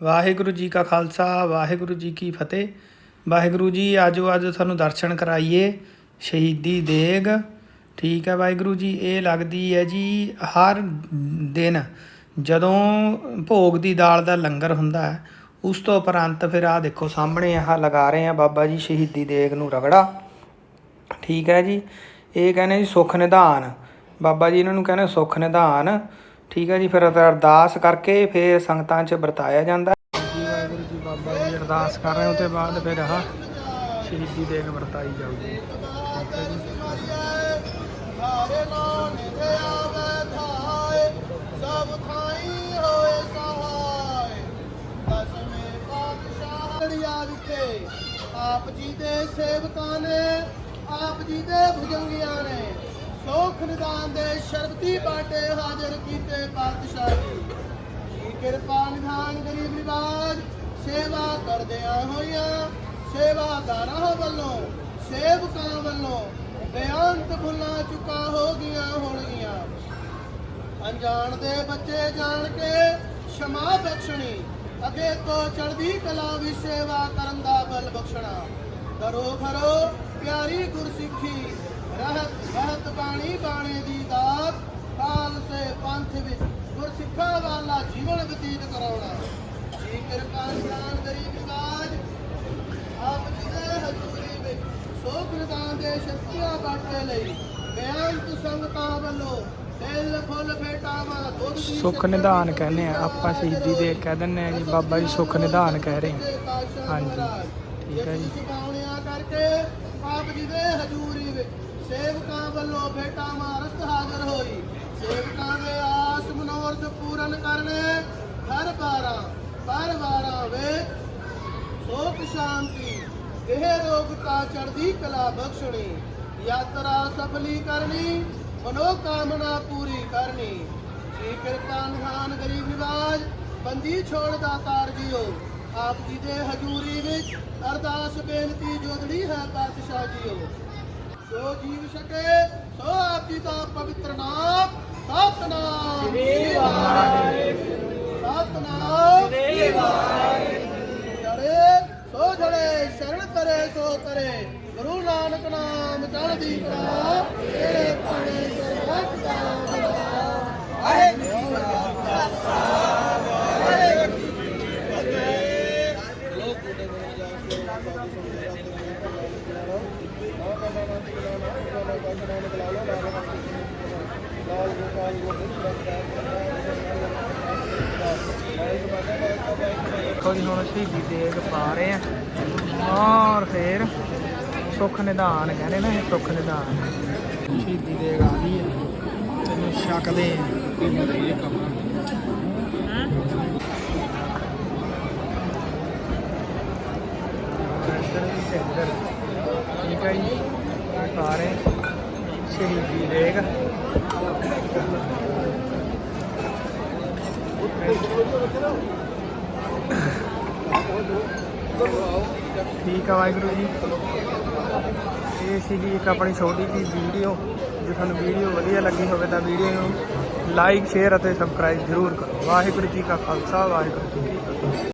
ਵਾਹਿਗੁਰੂ ਜੀ ਕਾ ਖਾਲਸਾ, ਵਾਹਿਗੁਰੂ ਜੀ ਕੀ ਫਤਿਹ। ਵਾਹਿਗੁਰੂ ਜੀ ਆਜੋ ਅੱਜ ਤੁਹਾਨੂੰ ਦਰਸ਼ਨ ਕਰਾਈਏ, ਸ਼ਹੀਦੀ ਦੇਗ। ਠੀਕ ਹੈ ਵਾਹਿਗੁਰੂ ਜੀ, ਇਹ ਲੱਗਦੀ ਹੈ ਜੀ, ਹਰ ਦਿਨ ਜਦੋਂ ਭੋਗ ਦੀ ਦਾਲ ਦਾ ਲੰਗਰ ਹੁੰਦਾ ਹੈ, ਉਸ ਤੋਂ ਉਪਰੰਤ ਫਿਰ ਆ ਦੇਖੋ ਸਾਹਮਣੇ ਆਹ ਲਗਾ ਰਹੇ ਆ ਬਾਬਾ ਜੀ ਸ਼ਹੀਦੀ ਦੇਗ ਨੂੰ ਰਗੜਾ। ਠੀਕ ਹੈ ਜੀ, ਇਹ ਕਹਿੰਦੇ ਜੀ ਸੁਖ ਨਿਧਾਨ। ਬਾਬਾ ਜੀ ਇਹਨਾਂ ਨੂੰ ਕਹਿੰਦੇ ਸੁਖ ਨਿਧਾਨ। ਠੀਕ ਹੈ ਜੀ ਫਿਰ ਅਰ- ਅਰਦਾਸ ਕਰਕੇ ਫਿਰ ਸੰਗਤਾਂ 'ਚ ਵਰਤਾਇਆ ਜਾਂਦਾ। ਜੀ ਵਾਹਿਗੁਰੂ ਜੀ ਬਾਬਾ ਜੀ ਅਰਦਾਸ ਕਰ ਰਹੇ ਹੋ ਤੇ ਬਾਅਦ ਫਿਰ ਆਹ ਸ਼ਹੀਦੀ ਦੇਗ ਵਰਤਾਈ ਜਾਊਗੀ। ਠੀਕ ਹੈ ਜੀ। ਸਾਰੇ ਨਾਮ ਨਿਦੇ ਆਵੇ ਧਾਏ ਸਭ ਥਾਈ ਹੋਏ ਸਹਾਇ ਦਸਵੇਂ ਪਾਤਸ਼ਾਹ ਲੜਿਆ ਵਿਖੇ ਆਪ ਜੀ ਦੇ ਸੇਵਕਾਂ ਨੇ ਆਪ ਜੀ ਦੇ ਭੁਜੰਗੀਆਂ ਨੇ ਸੋਖ ਨਿਦਾਨ ਦੇ ਸ਼ਰਬਤੀ ਬਾਟੇ ਹਾਜ਼ਰ ਕੀਤੇ ਪਾਤਸ਼ਾਹ ਜੀ। ਕਿਰਪਾ ਨਿਧਾਨ ਗਰੀਬ ਨਿਵਾਜ ਸੇਵਾ ਕਰਦਿਆਂ ਹੋਈਆਂ ਸੇਵਾਦਾਰਾਂ ਵੱਲੋਂ, ਸੇਵਕਾਂ ਵੱਲੋਂ ਬੇਅੰਤ ਭੁੱਲਾਂ ਚੁਕਾ ਹੋ ਗਈਆਂ ਹੋਣਗੀਆਂ। ਅਣਜਾਣ ਦੇ ਬੱਚੇ ਜਾਣ ਕੇ ਸ਼ਮਾ ਬਖਸ਼ਣੀ ਅੱਗੇ ਤੋਂ ਚੜ੍ਹਦੀ ਕਲਾ ਵੀ ਸੇਵਾ ਕਰਨ ਦਾ ਬਲ ਬਖਸ਼ਣਾ। ਕਰੋ ਖਰੋ ਪਿਆਰੀ ਗੁਰਸਿੱਖੀ ਰਹਿਤ ਰਹਿਤ ਬਾਣੀ ਬਾਣੇ ਦੀ ਦਾਤ ਖਾਲਸੇ ਪੰਥ ਵਿੱਚ ਗੁਰਸਿੱਖਾਂ ਵਾਲਾ ਜੀਵਨ ਬਤੀਤ ਕਰਾਉਣਾ ਜੀ ਕਿਰਪਾ ਨਿਦਾਨ ਗਰੀਬ ਨਿਵਾਜ ਆਪ ਜੀ ਦੇ ਹਜ਼ੂਰੀ ਵਿੱਚ ਸੋਖ ਨਿਦਾਨ ਦੇ ਸ਼ਕਤੀਆਂ ਬਾਟੇ ਲਈ ਬੇਅੰਤ ਸੰਗਤਾਂ ਵੱਲੋਂ ਸੁੱਖ ਨਿਧਾਨ ਕਹਿੰਦੇ ਆ ਆਪਾਂ ਸ਼ਹੀਦੀ ਦੇ ਕਹਿ ਦਿੰਦੇ ਆ ਜੀ ਬਾਬਾ ਜੀ ਸੁੱਖ ਨਿਧਾਨ ਕਹਿ ਰਹੇ ਹਾਂਜੀ, ਠੀਕ ਹੈ ਜੀ। ਕਰਕੇ ਆਪ ਜੀ ਦੇ ਹਜ਼ੂਰੀ ਵਿੱਚ ਸੇਵਕਾਂ ਵੱਲੋਂ ਭੇਟਾ ਮਾਰਤ ਹਾਜ਼ਰ ਹੋਈ। ਸੇਵਕਾਂ ਦੇ ਆਸ ਮਨੋਰਥ ਪੂਰਨ ਕਰਨੇ ਹਰ ਬਾਰਾਂ ਪਰ ਬਾਰਾਂ ਵੇ ਸੋਖ ਸ਼ਾਂਤੀ, ਇਹ ਰੋਗਤਾ ਚੜ੍ਹਦੀ ਕਲਾ ਬਖਸ਼ਣੀ। ਯਾਤਰਾ ਸਫਲੀ ਕਰਨੀ ਮਨੋ ਕਾਮਨਾ ਪੂਰੀ ਕਰਨੀ। ਜੀ ਕਿਰਪਾ ਨਿਹਾਨ ਗਰੀਬ ਨਿਵਾਜ, ਬੰਦੀ ਛੋੜ ਦਾਤਾਰ ਜੀਓ। ਆਪ ਜੀ ਦੇ ਹਜ਼ੂਰੀ ਵਿੱਚ ਅਰਦਾਸ ਬੇਨਤੀ ਜੋਦੜੀ ਹੈ ਪਾਤਸ਼ਾਹ ਜੀਓ। ਜੋ ਜੀਵ ਸਕੇ ਸੋ ਆਪ ਦਾ ਪਵਿੱਤਰ ਨਾਮ ਸਤਨਾਮ। ਸ੍ਰੀ ਵਾਹਿਗੁਰੂ। ਸਤਨਾਮ। ਸ੍ਰੀ ਵਾਹਿਗੁਰੂ। ਜੜੇ ਸੋ ਜੜੇ ਸ਼ਰਨ ਕਰੇ ਸੋ ਕਰੇ। ਗੁਰੂ ਨਾਨਕ ਨਾਮ ਚੜ੍ਹਦੀ ਕਲਾ ਤੇਰੇ ਪਾਣੇ ਵਾਹਿਗੁਰੂ ਜੀ ਕਾ ਖਾਲਸਾ ਵਾਹਿਗੁਰੂ ਜੀ ਕੀ ਫਤਿਹ ਲੋਕ ਬੁੱਢੇ ਬਣੇ ਜਾ ਕੇ ਲਾਲ ਗੋਪਾਲ ਦੇਖੋ ਜੀ, ਹੁਣ ਸ਼ਹੀਦੀ ਦੇਗ ਪਾ ਰਹੇ ਆ। ਔਰ ਫਿਰ ਸੁੱਖ ਨਿਧਾਨ ਕਹਿੰਦੇ ਨਾ ਇਹ ਸੁੱਖ ਨਿਧਾਨ। ਸ਼ਹੀਦੀ ਦੇਗ ਆ ਗਈ ਹੈ ਤੈਨੂੰ ਛਕਦੇ ਆ ਠੀਕ ਹੈ ਜੀ ਇਹ ਸ਼ਹੀਦੀ ਦੇਗ ਠੀਕ ਆ ਵਾਹਿਗੁਰੂ ਜੀ। ਇਹ ਸੀਗੀ ਇੱਕ ਆਪਣੀ ਛੋਟੀ ਜਿਹੀ ਵੀਡੀਓ। ਜੇ ਤੁਹਾਨੂੰ ਵੀਡੀਓ ਵਧੀਆ ਲੱਗੀ ਹੋਵੇ ਤਾਂ ਵੀਡੀਓ ਨੂੰ ਲਾਈਕ ਸ਼ੇਅਰ ਅਤੇ ਸਬਸਕ੍ਰਾਈਬ ਜ਼ਰੂਰ ਕਰੋ। ਵਾਹਿਗੁਰੂ ਜੀ ਕਾ ਖਾਲਸਾ, ਵਾਹਿਗੁਰੂ ਜੀ